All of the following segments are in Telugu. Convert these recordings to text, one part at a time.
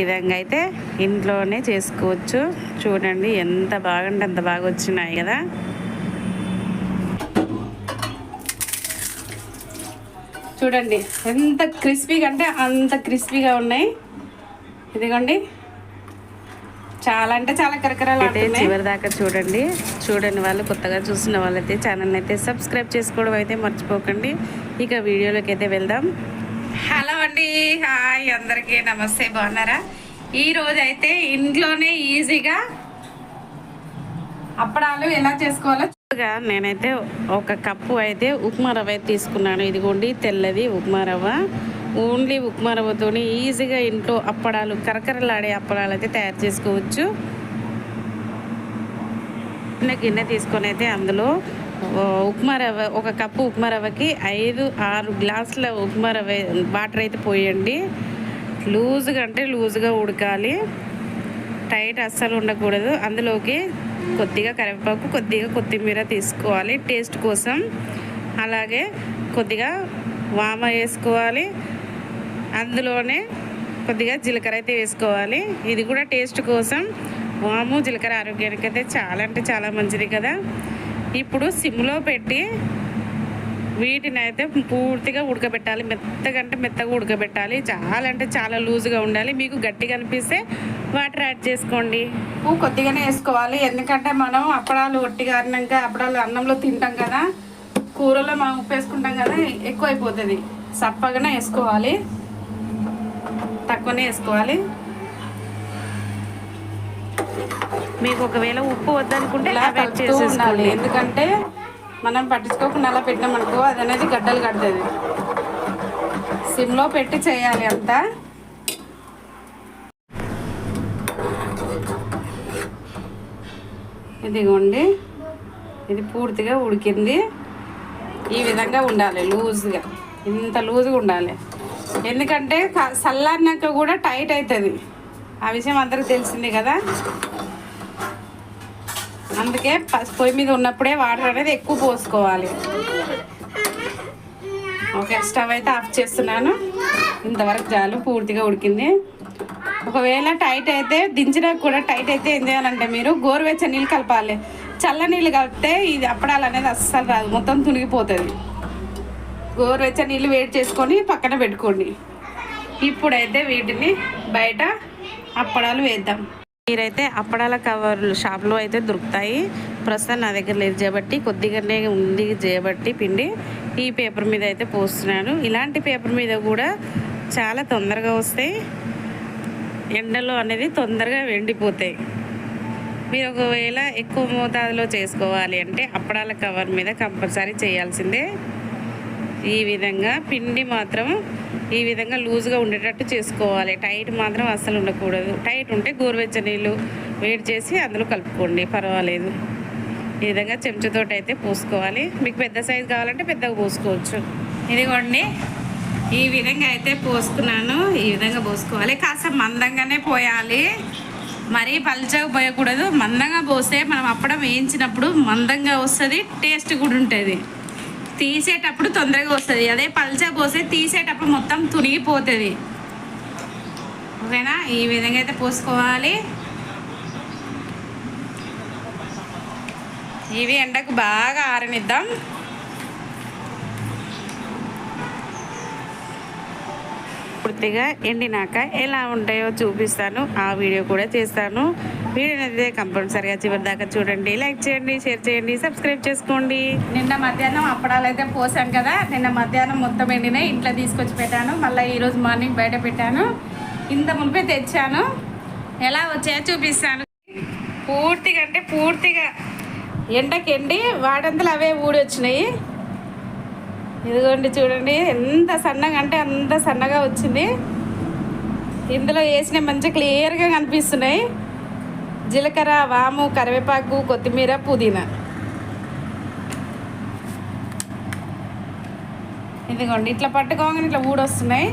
ఈ విధంగా అయితే ఇంట్లోనే చేసుకోవచ్చు. చూడండి ఎంత బాగుంటే అంత బాగా వచ్చినాయి కదా. చూడండి ఎంత క్రిస్పీగా అంటే అంత క్రిస్పీగా ఉన్నాయి. ఇదిగోండి. చాలా అంటే చాలా కరకరాలు అయితే చివరి దాకా చూడండి. చూడని వాళ్ళు కొత్తగా చూసిన వాళ్ళైతే ఛానల్ అయితే సబ్స్క్రైబ్ చేసుకోవడం అయితే మర్చిపోకండి. ఇక వీడియోలోకి అయితే వెళ్దాం. హలో అండి హాయ్ అందరికీ నమస్తే బాగున్నారా? ఈరోజు అయితే ఇంట్లోనే ఈజీగా అప్పడాలు ఎలా చేసుకోవాలో చూడగా నేనైతే ఒక కప్పు అయితే ఉప్మా రవ్వ అయితే తీసుకున్నాను. ఇదిగోండి తెల్లది ఉప్మా రవ్వ. ఓన్లీ ఉప్మా రవ్వతో ఈజీగా ఇంట్లో అప్పడాలు కరకరలాడే అప్పడాలు అయితే తయారు చేసుకోవచ్చు. చిన్న గిన్నె తీసుకొని అయితే అందులో ఉప్మా రవ్వ ఒక కప్పు ఉప్మా రవ్వకి ఐదు ఆరు గ్లాసుల ఉప్మా రవ్వ వాటర్ అయితే పోయండి. లూజ్గా అంటే లూజ్గా ఉడకాలి. టైట్ అస్సలు ఉండకూడదు. అందులోకి కొద్దిగా కరివేపాకు కొద్దిగా కొత్తిమీర తీసుకోవాలి టేస్ట్ కోసం. అలాగే కొద్దిగా వామ వేసుకోవాలి. అందులోనే కొద్దిగా జీలకర్ర అయితే వేసుకోవాలి. ఇది కూడా టేస్ట్ కోసం. వాము జీలకర్ర ఆరోగ్యానికి అయితే చాలా అంటే చాలా మంచిది కదా. ఇప్పుడు సిమ్లో పెట్టి వీటిని అయితే పూర్తిగా ఉడకబెట్టాలి. మెత్తగా అంటే మెత్తగా ఉడకబెట్టాలి. చాలా అంటే చాలా లూజ్గా ఉండాలి. మీకు గట్టిగా అనిపిస్తే వాటర్ యాడ్ చేసుకోండి. ఉప్పు కొద్దిగానే వేసుకోవాలి. ఎందుకంటే మనం అప్పడాలు ఒట్టి కారినాక అప్పడాలు అన్నంలో తింటాం కదా. కూరలో మనం ఉప్పు వేసుకుంటాం కదా ఎక్కువ అయిపోతుంది సప్పగానే వేసుకోవాలి. తక్కువనే వేసుకోవాలి. మీకు ఒకవేళ ఉప్పు వద్దనుకుంటే ఉండాలి. ఎందుకంటే మనం పట్టించుకోకుండా అలా పెట్టామనుకో అది అనేది గడ్డలు కడుతుంది. సిమ్లో పెట్టి చేయాలి అంతా. ఇదిగోండి. ఇది పూర్తిగా ఉడికింది. ఈ విధంగా ఉండాలి లూజ్గా. ఇంత లూజ్గా ఉండాలి. ఎందుకంటే చల్లారినాక కూడా టైట్ అవుతుంది ఆ విషయం అందరికి తెలిసిందే కదా. అందుకే పొయ్యి మీద ఉన్నప్పుడే వాటర్ అనేది ఎక్కువ పోసుకోవాలి. ఓకే స్టవ్ అయితే ఆఫ్ చేస్తున్నాను. ఇంతవరకు చాలు పూర్తిగా ఉడికింది. ఒకవేళ టైట్ అయితే దించినా కూడా టైట్ అయితే ఏం చేయాలంటే మీరు గోరువెచ్చ నీళ్ళు కలపాలి. చల్ల నీళ్ళు కలిపితే ఇది అప్పడాలు అనేది అస్సలు రాదు మొత్తం తునిగిపోతుంది. గోరువెచ్చ నీళ్ళు వేడి చేసుకొని పక్కన పెట్టుకోండి. ఇప్పుడైతే వీటిని బయట అప్పడాలు వేద్దాం. మీరైతే అప్పడాల కవర్లు షాప్లో అయితే దొరుకుతాయి. ప్రస్తుతం నా దగ్గర లేదు చేయబట్టి కొద్దిగానే ఉంది చేయబట్టి పిండి. ఈ పేపర్ మీద అయితే పోస్తున్నాను. ఇలాంటి పేపర్ మీద కూడా చాలా తొందరగా వస్తాయి. ఎండలో అనేది తొందరగా ఎండిపోతాయి. మీరు ఒకవేళ ఎక్కువ మోతాదులో చేసుకోవాలి అంటే అప్పడాల కవర్ మీద కంపల్సరీ చేయాల్సిందే. ఈ విధంగా పిండి మాత్రం ఈ విధంగా లూజ్గా ఉండేటట్టు చేసుకోవాలి. టైట్ మాత్రం అస్సలు ఉండకూడదు. టైట్ ఉంటే గోరువెచ్చ నీళ్ళు వేడి చేసి అందులో కలుపుకోండి. పర్వాలేదు. ఈ విధంగా చెంచుతోటి అయితే పోసుకోవాలి. మీకు పెద్ద సైజు కావాలంటే పెద్దగా పోసుకోవచ్చు. ఇదిగోండి. ఈ విధంగా అయితే పోసుకున్నాను ఈ విధంగా పోసుకోవాలి. కాస్త మందంగానే పోయాలి. మరీ పల్చగా పోయకూడదు. మందంగా పోస్తే మనం అప్పడం వేయించినప్పుడు మందంగా వస్తుంది. టేస్ట్ కూడా ఉంటుంది. తీసేటప్పుడు తొందరగా వస్తుంది. అదే పల్చగా పోస్తే తీసేటప్పుడు మొత్తం తునిగిపోతుంది. ఓకేనా? ఈ విధంగా అయితే పోసుకోవాలి. ఇవి ఎండకు బాగా ఆరనిద్దాం. పూర్తిగా ఎండినాక ఎలా ఉంటాయో చూపిస్తాను. ఆ వీడియో కూడా చేస్తాను. వీడియో అయితే కంపల్సరిగా చివరి దాకా చూడండి. లైక్ చేయండి షేర్ చేయండి సబ్స్క్రైబ్ చేసుకోండి. నిన్న మధ్యాహ్నం అప్పడాలు అయితే పోసాం కదా. నిన్న మధ్యాహ్నం మొత్తం ఎండినాయి. ఇంట్లో తీసుకొచ్చి పెట్టాను. మళ్ళీ ఈరోజు మార్నింగ్ బయట పెట్టాను. ఇంత మునిపే తెచ్చాను. ఎలా వచ్చాయో చూపిస్తాను. పూర్తిగా అంటే పూర్తిగా ఎండకి ఎండి వాడంతలు అవే ఊడి వచ్చినాయి ఇదిగోండి చూడండి ఎంత సన్నగా అంటే అంత సన్నగా వచ్చింది. ఇందులో వేసిన మంచిగా క్లియర్గా కనిపిస్తున్నాయి. జీలకర్ర వాము కరివేపాకు కొత్తిమీర పుదీనా. ఇదిగోండి ఇట్లా పట్టుకోగానే ఇట్లా ఊడొస్తున్నాయి.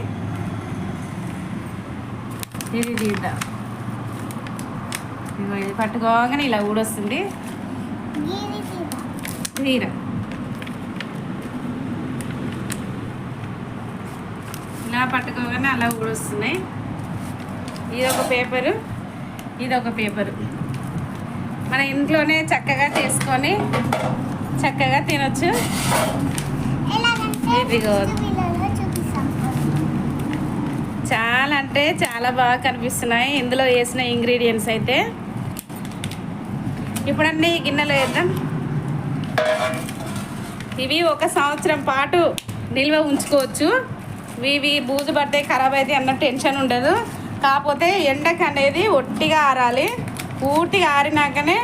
ఇది దీంట ఇదిగో ఇది పట్టుకోగానే ఇలా ఊడొస్తుంది. తీర. ఇలా పట్టుకోగానే అలా ఊడొస్తున్నాయి. ఇది ఒక పేపరు ఇది ఒక పేపరు. మన ఇంట్లోనే చక్కగా చేసుకొని చక్కగా తినొచ్చు. ఇదిగో. చాలా అంటే చాలా బాగా కనిపిస్తున్నాయి. ఇందులో వేసిన ఇంగ్రీడియంట్స్ అయితే. ఇప్పుడన్నీ గిన్నెలో వేద్దాం. ఇవి ఒక సంవత్సరం పాటు నిల్వ ఉంచుకోవచ్చు. ఇవి బూజు పడితే ఖరాబ్ అయితే అన్న టెన్షన్ ఉండదు. కాకపోతే ఎండకు అనేది ఒట్టిగా ఆరాలి. పూర్తిగా ఆరినాకనే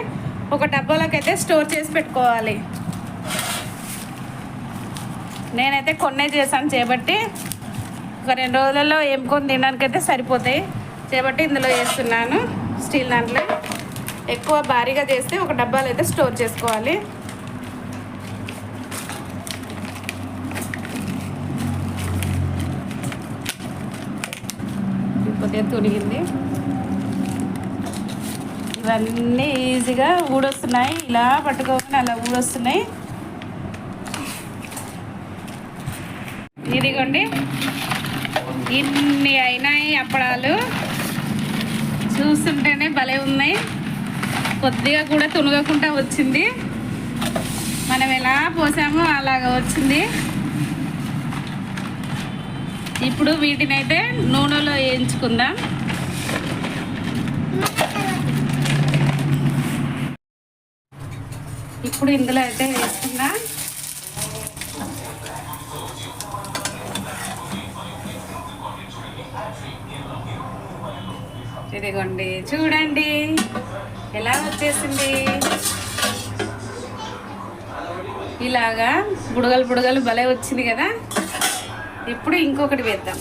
ఒక డబ్బాలోకి అయితే స్టోర్ చేసి పెట్టుకోవాలి. నేనైతే కొన్నే చేశాను చేపట్టి. ఒక రెండు రోజులలో ఎంకొని తినడానికైతే సరిపోతాయి. చేపట్టి ఇందులో వేస్తున్నాను స్టీల్ దాంట్లో. ఎక్కువ భారీగా చేస్తే ఒక డబ్బాలు అయితే స్టోర్ చేసుకోవాలి. కొద్దిగా తునిగింది ఇవన్నీ ఈజీగా ఊడొస్తున్నాయి. ఇలా పట్టుకోకుండా అలా ఊడొస్తున్నాయి. ఇదిగోండి. ఇన్ని అయినాయి అప్పడాలు. చూస్తుంటేనే భలే ఉన్నాయి. కొద్దిగా కూడా తునగకుండా వచ్చింది. మనం ఎలా పోసామో అలాగ వచ్చింది. ఇప్పుడు వీటిని అయితే నూనెలో వేయించుకుందాం. ఇప్పుడు ఇందులో అయితే వేసుకుందాం. ఇదిగోండి చూడండి. ఎలా వచ్చేసింది? ఇలాగా బుడగలు బుడగలు భలే వచ్చింది కదా? ఇప్పుడు ఇంకొకటి వేద్దాం.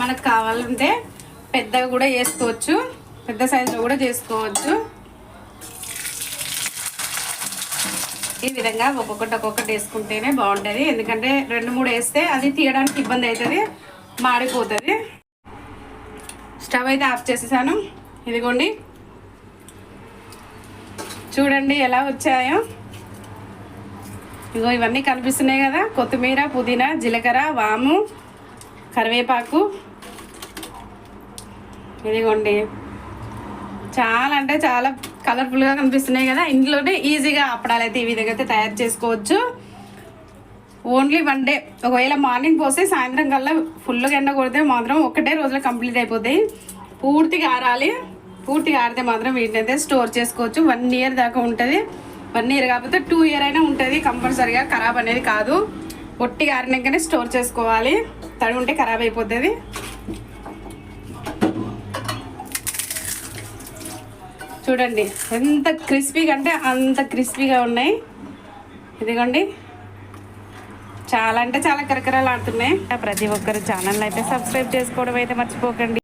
మనకు కావాలంటే పెద్దగా కూడా చేసుకోవచ్చు. పెద్ద సైజులో కూడా చేసుకోవచ్చు. ఈ విధంగా ఒక్కొక్కటి ఒక్కొక్కటి వేసుకుంటేనే బాగుంటుంది. ఎందుకంటే రెండు మూడు వేస్తే అది తీయడానికి ఇబ్బంది అవుతుంది మాడిపోతుంది. స్టవ్ అయితే ఆఫ్ చేసేసాను. ఇదిగోండి. చూడండి ఎలా వచ్చాయో. ఇగో ఇవన్నీ కనిపిస్తున్నాయి కదా. కొత్తిమీర పుదీనా జీలకర్ర వాము కరివేపాకు. ఇదిగోండి. చాలా అంటే చాలా కలర్ఫుల్గా కనిపిస్తున్నాయి కదా. ఇంట్లోనే ఈజీగా అప్పడాలు అయితే ఈ విధంగా అయితే తయారు చేసుకోవచ్చు. ఓన్లీ వన్ డే ఒకవేళ మార్నింగ్ పోస్తే సాయంత్రం కల్లా ఫుల్గా ఎండ కొడితే మాత్రం ఒకటే రోజులో కంప్లీట్ అయిపోతాయి. పూర్తిగా ఆరాలి. పూర్తిగా ఆరితే మాత్రం వీటిని అయితే స్టోర్ చేసుకోవచ్చు. వన్ ఇయర్ దాకా ఉంటుంది. వన్ ఇయర్ కాకపోతే టూ ఇయర్ అయినా ఉంటుంది. కంపల్సరీగా ఖరాబ్ అనేది కాదు. ఒట్టిగా ఆరినాకనే స్టోర్ చేసుకోవాలి. తడి ఉంటే ఖరాబ్ అయిపోతుంది. చూడండి. ఎంత క్రిస్పీగా అంటే అంత క్రిస్పీగా ఉన్నాయి. ఇదిగోండి. చాలా అంటే చాలా కరకరలాడుతున్నాయి. ప్రతి ఒక్కరు ఛానల్ అయితే సబ్స్క్రైబ్ చేసుకోవడం అయితే మర్చిపోకండి.